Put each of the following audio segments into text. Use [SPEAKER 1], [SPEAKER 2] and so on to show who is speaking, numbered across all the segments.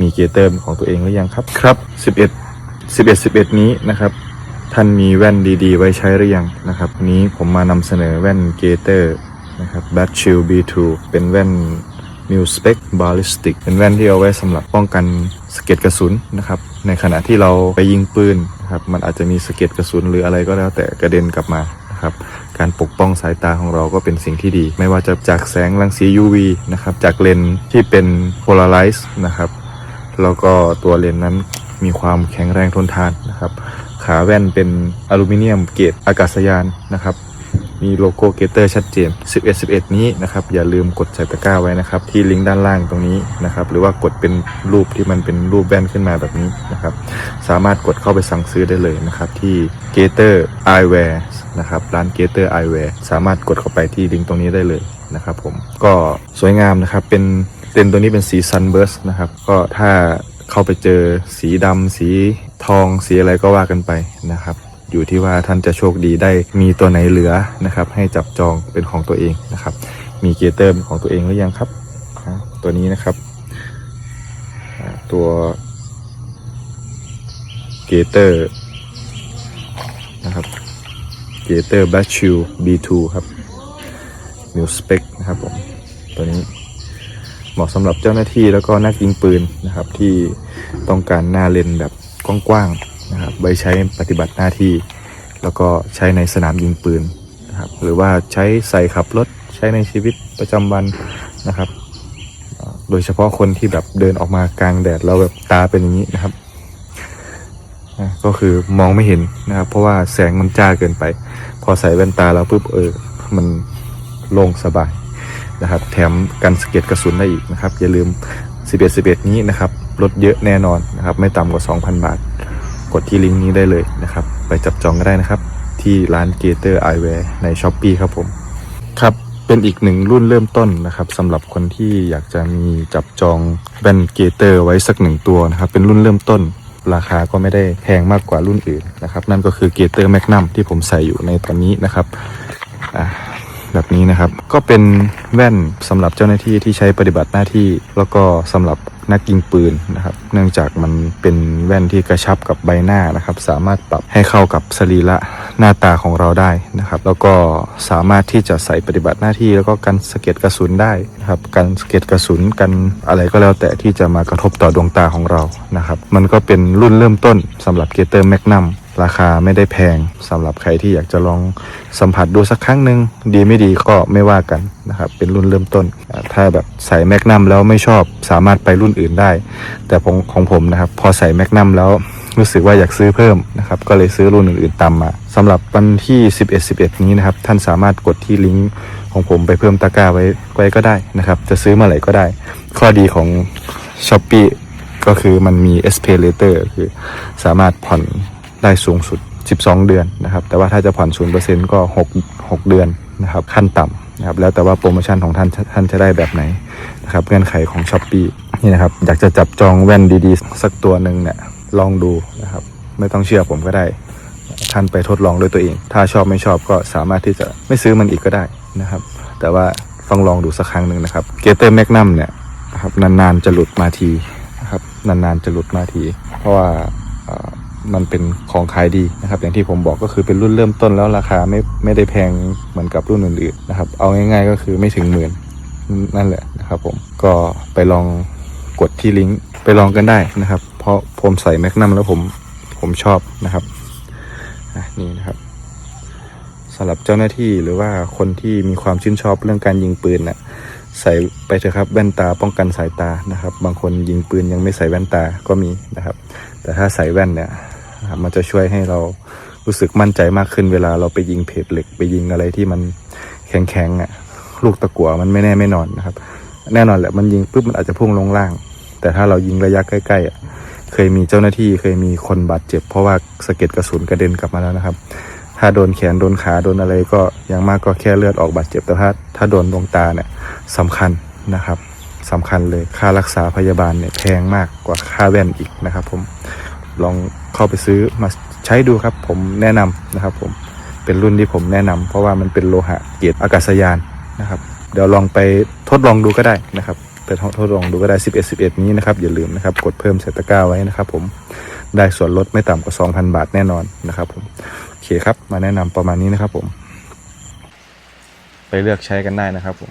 [SPEAKER 1] มีเกเตอร์เป็นของตัวเองหรือยังครับครับ 11 11 11 นี้นะครับ ท่านมีแว่นดีๆ ไว้ใช้หรือยังนะครับวันนี้ผมมานำเสนอแว่นเกเตอร์นะครับ b a t c h i l B2 เป็นแว่น New Spec Ballistic เป็นแว่นที่เอาไว้สำหรับป้องกันสะเก็ดกระสุนนะครับ ในขณะที่เราไปยิงปืนนะครับ มันอาจจะมีสะเก็ดกระสุนหรืออะไรก็แล้วแต่กระเด็นกลับมานะครับ การปกป้องสายตาของเราก็เป็นสิ่งที่ดี ไม่ว่าจะจากแสงรังสี UV นะครับ จากเลนที่เป็น polarize นะครับ แล้วก็ตัวเลนส์นั้นมีความแข็งแรงทนทานนะครับ ขาแว่นเป็นอลูมิเนียมเกรดอากาศยานนะครับ มีโลโก้เกเตอร์ชัดเจน 11 11 นี้นะครับ อย่าลืมกดใส่ตะกร้าไว้นะครับ ที่ลิงก์ด้านล่างตรงนี้นะครับ หรือว่ากดเป็นรูปที่มันเป็นรูปแว่นขึ้นมาแบบนี้นะครับ สามารถกดเข้าไปสั่งซื้อได้เลยนะครับ ที่ Gator Eyewear นะครับ ร้าน Gator Eyewear สามารถกดเข้าไปที่ลิงก์ตรงนี้ได้เลยนะครับผม ก็สวยงามนะครับ เป็น เลนตัวนี้เป็นสี Sunburst นะครับ ก็ถ้าเข้าไปเจอสีดำสีทองสีอะไรก็ว่ากันไปนะครับ อยู่ที่ว่าท่านจะโชคดีได้มีตัวไหนเหลือนะครับ ให้จับจองเป็นของตัวเองนะครับ มีเกเตอร์เป็นของตัวเองหรือยังครับ ตัวนี้นะครับ ตัวเกเตอร์นะครับเกเตอร์แบชชิล B2 ครับ New Spec นะครับผม ตัวนี้ เหมาะสำหรับเจ้าหน้าที่แล้วก็นักยิงปืนนะครับ ที่ต้องการหน้าเลนแบบกว้างๆนะครับไว้ใช้ปฏิบัติหน้าที่ แล้วก็ใช้ในสนามยิงปืนนะครับหรือว่าใช้ใส่ขับรถใช้ในชีวิตประจำวันนะครับ โดยเฉพาะคนที่แบบเดินออกมากลางแดดแล้วแบบตาเป็นอย่างนี้นะครับก็คือมองไม่เห็นนะครับ เพราะว่าแสงมันจ้าเกินไป พอใส่แว่นตาแล้วปุ๊บเออมันโล่งสบาย นะครับ แถมกันสะเก็ดกระสุนได้อีกนะครับ อย่าลืม 11 11 นี้นะครับลดเยอะแน่นอนนะครับ ไม่ต่ำกว่า 2,000 บาท กดที่ลิงก์นี้ได้เลยนะครับ ไปจับจองก็ได้นะครับ ที่ร้าน Gator Eyewear ใน s h อ p e e ครับผม ครับ เป็นอีกหนึ่งรุ่นเริ่มต้นนะครับสำหรับคนที่อยากจะมีจับจองแว่นเกเตอร์ไว้สักหนึ่งตัวนะครับ เป็นรุ่นเริ่มต้นราคาก็ไม่ได้แพงมากกว่ารุ่นอื่นนะครับ นั่นก็คือเกเตอร์แมกนัมที่ผมใส่อยู่ในตอนนี้นะครับอ่า แบบนี้นะครับ ก็เป็นแว่นสำหรับเจ้าหน้าที่ที่ใช้ปฏิบัติหน้าที่ แล้วก็สำหรับนักยิงปืนนะครับ เนื่องจากมันเป็นแว่นที่กระชับกับใบหน้านะครับ สามารถปรับให้เข้ากับสรีระหน้าตาของเราได้นะครับ แล้วก็สามารถที่จะใส่ปฏิบัติหน้าที่ แล้วก็กันสะเก็ดกระสุนได้นะครับกันสะเก็ดกระสุนกันอะไรก็แล้วแต่ที่จะมากระทบต่อดวงตาของเรานะครับ มันก็เป็นรุ่นเริ่มต้นสำหรับเกเตอร์แมกนัม ราคาไม่ได้แพงสำหรับใครที่อยากจะลองสัมผัสดูสักครั้งหนึ่งดีไม่ดีก็ไม่ว่ากันนะครับเป็นรุ่นเริ่มต้น ถ้าแบบใส่แมกนัมแล้วไม่ชอบสามารถไปรุ่นอื่นได้ แต่ของของผมนะครับพอใส่แมกนัมแล้วรู้สึกว่าอยากซื้อเพิ่มนะครับก็เลยซื้อรุ่นอื่นๆตามมาสำหรับวันที่ 11 11 นี้นะครับท่านสามารถกดที่ลิงก์ของผมไปเพิ่มตะกร้าไว้ไว้ก็ได้นะครับจะซื้อเมื่อไหร่ก็ได้ ข้อดีของ s h อ p e e ก็คือมันมี S Pay Later คือสามารถผ่อน ได้สูงสุด 12 เดือนนะครับ แต่ว่าถ้าจะผ่อน0%ก็ 6 6 เดือนนะครับ ขั้นต่ำนะครับ แล้วแต่ว่าโปรโมชั่นของท่านท่านจะได้แบบไหนนะครับ เงื่อนไขของ s h อ p e e นี่นะครับ อยากจะจับจองแว่นดีๆ สักตัวหนึ่งเนี่ย ลองดูนะครับ ไม่ต้องเชื่อผมก็ได้ ท่านไปทดลองด้วยตัวเอง ถ้าชอบไม่ชอบก็สามารถที่จะไม่ซื้อมันอีกก็ได้นะครับ แต่ว่าต้องลองดูสักครั้งหนึ่งนะครับ เกเตอร์แมกนัมเนี่ยนะครับนานๆจะหลุดมาทีนะครับนานๆจะหลุดมาที เพราะว่า มันเป็นของขายดีนะครับ อย่างที่ผมบอกก็คือเป็นรุ่นเริ่มต้นแล้วราคาไม่ไม่ได้แพงเหมือนกับรุ่นอื่นๆนะครับ เอาง่ายๆก็คือไม่ถึงหมื่นนั่นแหละนะครับผมก็ไปลองกดที่ลิงก์ไปลองกันได้นะครับ เพราะผมใส่แมกนัมแล้วผมผมชอบนะครับนี่นะครับสำหรับเจ้าหน้าที่หรือว่าคนที่มีความชื่นชอบเรื่องการยิงปืนน่ะใส่ไปเถอะครับแว่นตาป้องกันสายตานะครับ บางคนยิงปืนยังไม่ใส่แว่นตาก็มีนะครับ แต่ถ้าใส่แว่นเนี่ย มันจะช่วยให้เรารู้สึกมั่นใจมากขึ้นเวลาเราไปยิงเพจเหล็ก ไปยิงอะไรที่มันแข็งๆอะลูกตะกั่วมันไม่แน่ไม่นอนนะครับ แน่นอนแหละมันยิงปุ๊บมันอาจจะพุ่งลงล่าง แต่ถ้าเรายิงระยะใกล้ๆอะเคยมีเจ้าหน้าที่เคยมีคนบาดเจ็บ เพราะว่าสะเก็ดกระสุนกระเด็นกลับมาแล้วนะครับ ถ้าโดนแขนโดนขาโดนอะไรก็อย่างมากก็แค่เลือดออกบาดเจ็บแต่ถ้าถ้าโดนดวงตาเนี่ยสำคัญนะครับสำคัญเลยค่ารักษาพยาบาลเนี่ยแพงมากกว่าค่าแว่นอีกนะครับ ผมลองเข้าไปซื้อมาใช้ดูครับ ผมแนะนำนะครับ ผมเป็นรุ่นที่ผมแนะนำเพราะว่ามันเป็นโลหะเกรดอากาศยานนะครับเดี๋ยวลองไปทดลองดูก็ได้นะครับไปทดลองดูก็ได้ 11 11 นี้นะครับอย่าลืมนะครับกดเพิ่มใส่ตะก้าไว้นะครับ ผมได้ส่วนลดไม่ต่ำกว่า 2,000 บาทแน่นอนนะครับ ผมโอเคครับมาแนะนำประมาณนี้นะครับ ผม ไปเลือกใช้กันได้นะครับ ผม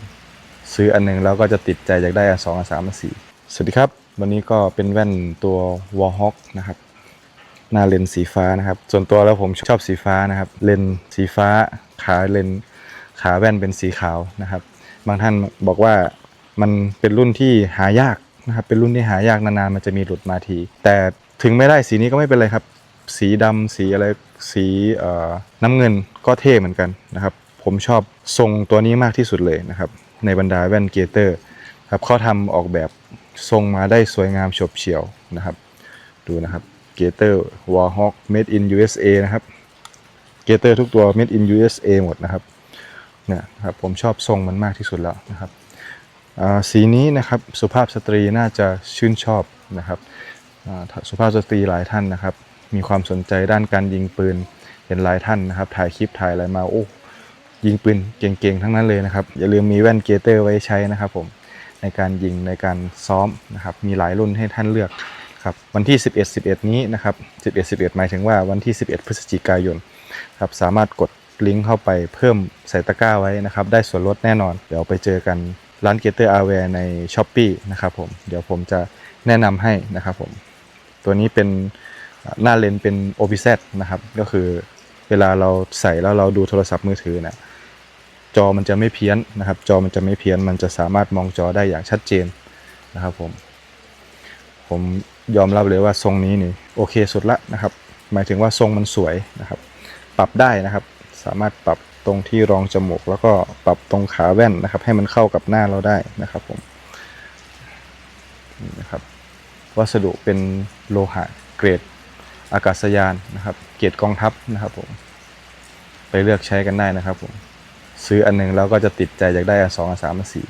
[SPEAKER 1] ซื้ออันหนึงแล้วก็จะติดใจอยากได้อันสองอันสามอันสี่สวัสดีครับ วันนี้ก็เป็นแว่นตัว Warhawk นะครับ หน้าเลนส์สีฟ้านะครับ ส่วนตัวแล้วผมชอบสีฟ้านะครับ เลนส์สีฟ้าขาเลนส์ขาแว่นเป็นสีขาวนะครับ บางท่านบอกว่ามันเป็นรุ่นที่หายากนะครับ เป็นรุ่นที่หายากนานๆมันจะมีหลุดมาที แต่ถึงไม่ได้สีนี้ก็ไม่เป็นไรครับ สีดำสีอะไรสีน้ำเงินก็เท่เหมือนกันนะครับ ผมชอบทรงตัวนี้มากที่สุดเลยนะครับ ในบรรดาแว่นเกเตอร์ครับเขาทำออกแบบทรงมาได้สวยงามฉบเฉียวนะครับ ดูนะครับ เกเตอร์วอลฮอ k made in USA นะครับเกเตอร์ทุกตัว made in USA หมดนะครับเนี่ยครับผมชอบทรงมันมากที่สุดแล้วนะครับสีนี้นะครับสุภาพสตรีน่าจะชื่นชอบนะครับสุภาพสตรีหลายท่านนะครับ มีความสนใจด้านการยิงปืนเห็นหลายท่านนะครับ ถ่ายคลิปถ่ายอะไรมาโอ้ยิงปืนเก่งๆทั้งนั้นเลยนะครับ อย่าลืมมีแว่นเกเตอร์ไว้ใช้นะครับผมในการยิงในการซ้อมนะครับ มีหลายรุ่นให้ท่านเลือก ครับวันที่ 11 11 นี้นะครับ 11 11 หมายถึงว่าวันที่ 11 พฤศจิกายนครับสามารถกดลิงก์เข้าไปเพิ่มใส่ตะกร้าไว้นะครับ ได้ส่วนลดแน่นอน เดี๋ยวไปเจอกันร้านเกเตอร์อาร์แวร์ใน s h อ p e e นะครับผมเดี๋ยวผมจะแนะนำให้นะครับผมตัวนี้เป็นหน้าเลนเป็น OPZ นะครับ ก็คือเวลาเราใส่แล้วเราดูโทรศัพท์มือถือนะจอมันจะไม่เพี้ยนนะครับ จอมันจะไม่เพี้ยน มันจะสามารถมองจอได้อย่างชัดเจนนะครับผมผม ยอมรับเลยว่าทรงนี้นี่โอเคสุดละนะครับ หมายถึงว่าทรงมันสวยนะครับ ปรับได้นะครับ สามารถปรับตรงที่รองจมูก แล้วก็ปรับตรงขาแว่นนะครับ ให้มันเข้ากับหน้าเราได้นะครับผมนะครับวัสดุเป็นโลหะเกรดอากาศยานนะครับ เกรดกองทัพนะครับผมไปเลือกใช้กันได้นะครับผมซื้ออันหนึงแล้วก็จะติดใจอยากได้อันสองอันสามอันสี่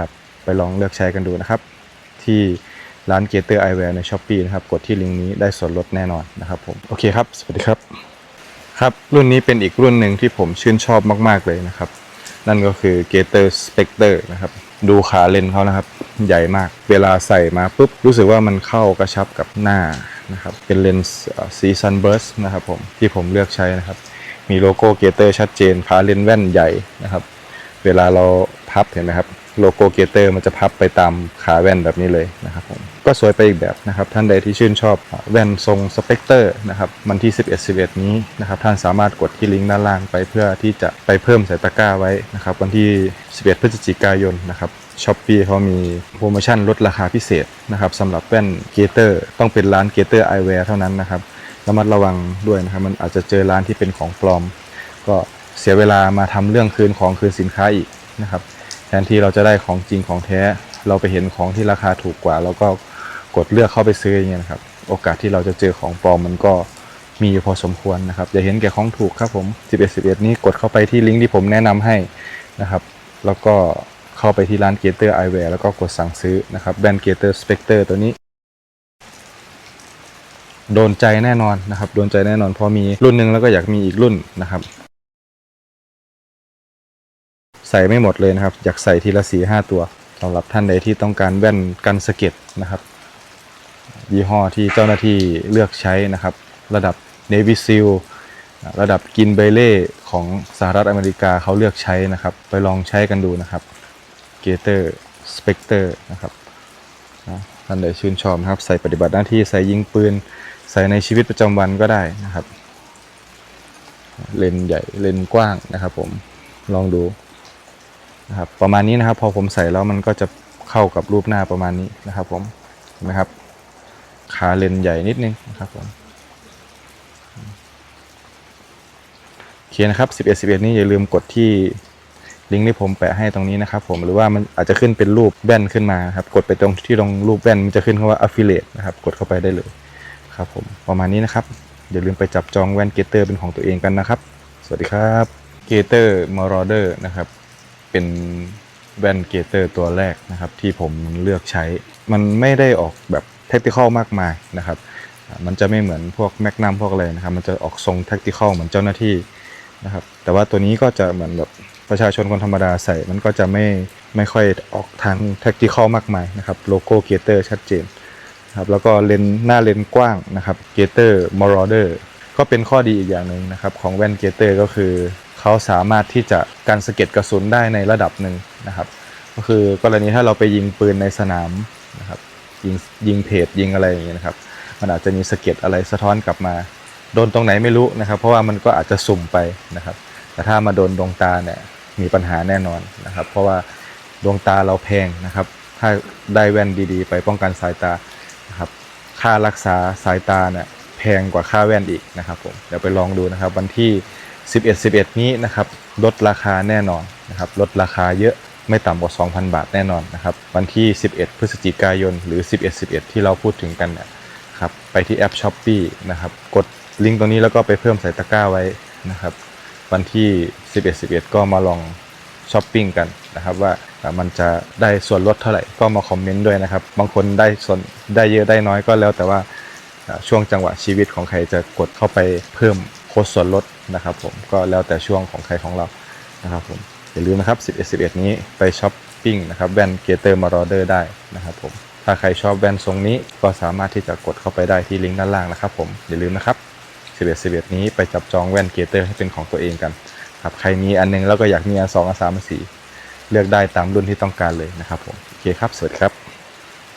[SPEAKER 1] ครับไปลองเลือกใช้กันดูนะครับ ที่ ร้านเกเตอร์ไอแวร์ในช้อปปีนะครับ กดที่ลิงก์นี้ได้ส่วนลดแน่นอนนะครับผม โอเคครับ สวัสดีครับ ครับ รุ่นนี้เป็นอีกรุ่นหนึ่งที่ผมชื่นชอบมากๆเลยนะครับ นั่นก็คือ Gator Spectre นะครับ ดูขาเลนเขานะครับ ใหญ่มาก เวลาใส่มาปุ๊บ รู้สึกว่ามันเข้ากระชับกับหน้านะครับ เป็นเลนส์เอ่อสี Sunburst นะครับผม ที่ผมเลือกใช้นะครับ มีโลโก้ Gator ชัดเจนขาเลนแว่นใหญ่นะครับ เวลาเราพับเห็นไหมครับ โลโก้เกเตอร์มันจะพับไปตามขาแว่นแบบนี้เลยนะครับผมก็สวยไปอีกแบบนะครับ ท่านใดที่ชื่นชอบแว่นทรงสเปกเตอร์นะครับวันที่ 11 11 นี้นะครับท่านสามารถกดที่ลิงก์ด้านล่างไปเพื่อที่จะไปเพิ่มใส่ตะกร้าไว้นะครับวันที่ 11 พฤศจิกายนนะครับช้อปปีเขามีโปรโมชั่นลดราคาพิเศษนะครับสำหรับแว่นเกเตอร์ต้องเป็นร้านเกเตอร์ไอแวร์เท่านั้นนะครับระมัดระวังด้วยนะครับมันอาจจะเจอร้านที่เป็นของปลอม ก็เสียเวลามาทำเรื่องคืนของคืนสินค้าอีกนะครับ แทนที่เราจะได้ของจริงของแท้ เราไปเห็นของที่ราคาถูกกว่า เราก็กดเลือกเข้าไปซื้ออย่างเงี้ยนะครับ โอกาสที่เราจะเจอของปลอมมันก็มีอยู่พอสมควรนะครับ อย่าเห็นแก่ของถูกครับผม 11 11 นี้กดเข้าไปที่ลิงก์ที่ผมแนะนำให้นะครับ แล้วก็เข้าไปที่ร้านเกเตอร์ไอแวร์แล้วก็กดสั่งซื้อนะครับแบรนด์เกเตอร์สเปกเตอร์ตัวนี้ โดนใจแน่นอนนะครับ โดนใจแน่นอนพราะมีรุ่นหนึ่งแล้วก็อยากมีอีกรุ่นนะครับ ใส่ไม่หมดเลยนะครับ อยากใส่ทีละสี่ห้าตัวสำหรับท่านใดที่ต้องการแว่นกันสะเก็ดนะครับ ยี่ห้อที่เจ้าหน้าที่เลือกใช้นะครับ ระดับ Navy SEAL ระดับกินเบเล่ของสหรัฐอเมริกาเขาเลือกใช้นะครับ ไปลองใช้กันดูนะครับ Gator Spectre นะครับท่านใดชื่นชอบนะครับ ใส่ปฏิบัติหน้าที่ใส่ยิงปืน ใส่ในชีวิตประจำวันก็ได้นะครับ เลนใหญ่เลนกว้างนะครับผมลองดู นะครับประมาณนี้นะครับ พอผมใส่แล้วมันก็จะเข้ากับรูปหน้าประมาณนี้นะครับ ผมเห็นไหมครับขาเลนใหญ่นิดนึงนะครับผมโอเคนะครับ11 11 นี้อย่าลืมกดที่ลิงก์ที่ผมแปะให้ตรงนี้นะครับ ผมหรือว่ามันอาจจะขึ้นเป็นรูปแว่นขึ้นมาครับ กดไปตรงที่ตรงรูปแว่นมันจะขึ้นคำว่า affiliate นะครับ กดเข้าไปได้เลยครับ ผมประมาณนี้นะครับ อย่าลืมไปจับจองแว่นเกเตอร์เป็นของตัวเองกันนะครับ สวัสดีครับเกเตอร์มอร์เดอร์นะครับ เป็นแว่นเกเตอร์ตัวแรกนะครับ ที่ผมเลือกใช้ มันไม่ได้ออกแบบเทคนิคอลมากมายนะครับ มันจะไม่เหมือนพวกแมกนัมพวกอะไรนะครับ มันจะออกทรงเทคนิคอลเหมือนเจ้าหน้าที่นะครับ แต่ว่าตัวนี้ก็จะเหมือนแบบประชาชนคนธรรมดาใส่ มันก็จะไม่ไม่ค่อยออกทางแท็กติคอลมากมายนะครับ โลโก้เกเตอร์ชัดเจนนะครับแล้วก็เลนหน้าเลนกว้างนะครับเกเตอร์มอร์เดอร์ก็เป็นข้อดีอีกอย่างหนึ่งนะครับของแว่นเกเตอร์ก็คือ เขาสามารถที่จะการสะเก็ดกระสุนได้ในระดับหนึ่งนะครับ ก็คือกรณีถ้าเราไปยิงปืนในสนามนะครับยิงยิงเพจยิงอะไรอย่างเงี้ยนะครับมันอาจจะมีสะเก็ดอะไรสะท้อนกลับมา โดนตรงไหนไม่รู้นะครับ เพราะว่ามันก็อาจจะสุ่มไปนะครับ แต่ถ้ามาโดนดวงตาเนี่ยมีปัญหาแน่นอนนะครับ เพราะว่าดวงตาเราแพงนะครับ ถ้าได้แว่นดีๆ ไปป้องกันสายตานะครับค่ารักษาสายตาเนี่ยแพงกว่าค่าแว่นอีกนะครับผมเดี๋ยวไปลองดูนะครับ วันที่ 11 11 นี้นะครับลดราคาแน่นอนนะครับลดราคาเยอะไม่ต่ำกว่า 2,000 บาทแน่นอนนะครับวันที่ 11 พฤศจิกายนหรือ 11 11 ที่เราพูดถึงกันเนี่ยครับไปที่แอป s h อ p e e นะครับกดลิงก์ตรงนี้แล้วก็ไปเพิ่มใส่ตะกร้าไว้นะครับวันที่ 11 11 ก็มาลองช้อปปิ้งกันนะครับว่ามันจะได้ส่วนลดเท่าไหร่ก็มาคอมเมนต์ด้วยนะครับ บางคนได้ส่วนได้เยอะได้น้อยก็แล้วแต่ว่าอ่าช่วงจังหวะชีวิตของใครจะกดเข้าไปเพิ่มโค้ดส่วนลด นะครับผมก็แล้วแต่ช่วงของใครของเรานะครับผมอย่าลืมนะครับ 11 11 นี้ไปช้อปปิ้งนะครับแว่นเกเตอร์มารอเดอร์ได้นะครับผมถ้าใครชอบแว่นทรงนี้ก็สามารถที่จะกดเข้าไปได้ที่ลิงก์ด้านล่างนะครับผมอย่าลืมนะครับ 11 11 นี้ไปจับจองแว่นเกเตอร์ให้เป็นของตัวเองกันครับใครมีอันหนึงแล้วก็อยากมีอันสองอันสามอันสี่เลือกได้ตามรุ่นที่ต้องการเลยนะครับผมโอเคครับสวัสดีครับ